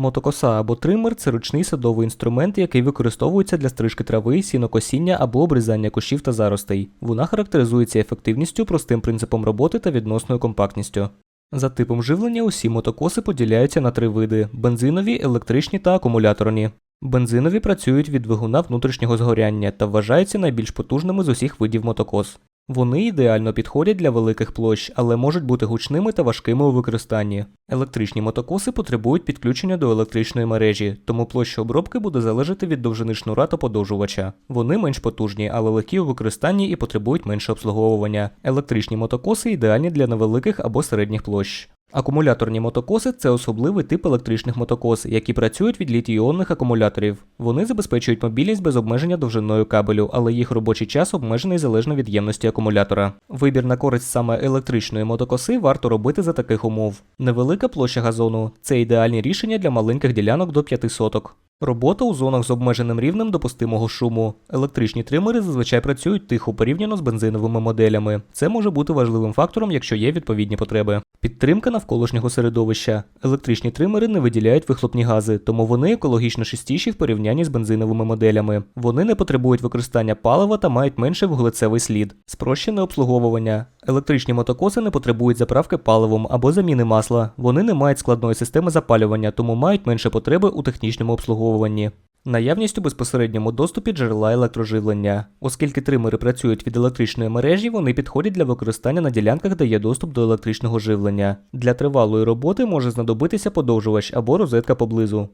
Мотокоса або тример це ручний садовий інструмент, який використовується для стрижки трави, сінокосіння або обрізання кущів та заростей. Вона характеризується ефективністю, простим принципом роботи та відносною компактністю. За типом живлення усі мотокоси поділяються на три види: бензинові, електричні та акумуляторні. Бензинові працюють від двигуна внутрішнього згоряння та вважаються найбільш потужними з усіх видів мотокос. Вони ідеально підходять для великих площ, але можуть бути гучними та важкими у використанні. Електричні мотокоси потребують підключення до електричної мережі, тому площа обробки буде залежати від довжини шнура та подовжувача. Вони менш потужні, але легкі у використанні і потребують менше обслуговування. Електричні мотокоси ідеальні для невеликих або середніх площ. Акумуляторні мотокоси це особливий тип електричних мотокос, які працюють від літій-іонних акумуляторів. Вони забезпечують мобільність без обмеження довжиною кабелю, але їх робочий час обмежений залежно від ємності акумулятора. Вибір на користь саме електричної мотокоси варто робити за таких умов. Невелика площа газону це ідеальні рішення для маленьких ділянок до 5 соток. Робота у зонах з обмеженим рівнем допустимого шуму. Електричні тримери зазвичай працюють тихо порівняно з бензиновими моделями. Це може бути важливим фактором, якщо є відповідні потреби. Підтримка навколишнього середовища. Електричні тримери не виділяють вихлопні гази, тому вони екологічно чистіші в порівнянні з бензиновими моделями. Вони не потребують використання палива та мають менший вуглецевий слід. Спрощене обслуговування. Електричні мотокоси не потребують заправки паливом або заміни масла. Вони не мають складної системи запалювання, тому мають менше потреби у технічному обслуговуванні. Наявність у безпосередньому доступі джерела електроживлення. Оскільки тримери працюють від електричної мережі, вони підходять для використання на ділянках, де є доступ до електричного живлення. Для тривалої роботи може знадобитися подовжувач або розетка поблизу.